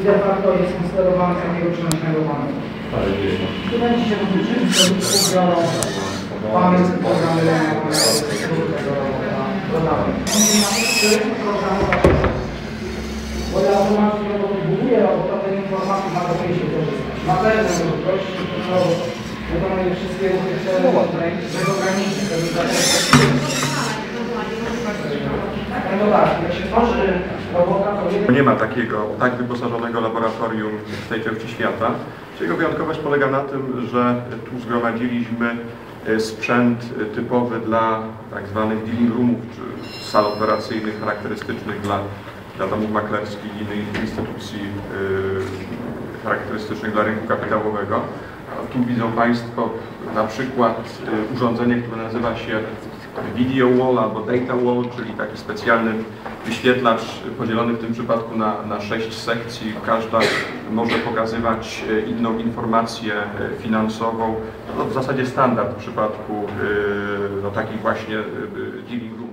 i de facto jest instalowany z takiego przenośnego panelu. Tu będzie się dotyczyć produktów biorą panel programy programować bo ja automatycznie buduję robota, te informacje ma do się korzystać. Ma pewne możliwości, to wykonuje wszystkie ruchy celowe, żeby ograniczyć te No tak, jak się tworzy robota, to jeden Nie ma takiego tak wyposażonego laboratorium w tej części świata. Jego wyjątkowość polega na tym, że tu zgromadziliśmy e, sprzęt e, typowy dla tak zwanych dealing roomów, czy sal operacyjnych charakterystycznych dla, dla domów maklerskich i innych instytucji e, charakterystycznych dla rynku kapitałowego. A tu widzą Państwo na przykład urządzenie, które nazywa się video wall albo data wall, czyli taki specjalny wyświetlacz podzielony w tym przypadku na, na sześć sekcji. Każda może pokazywać e, inną informację e, finansową. No, w zasadzie standard w przypadku e, no, takich właśnie dealing roomów.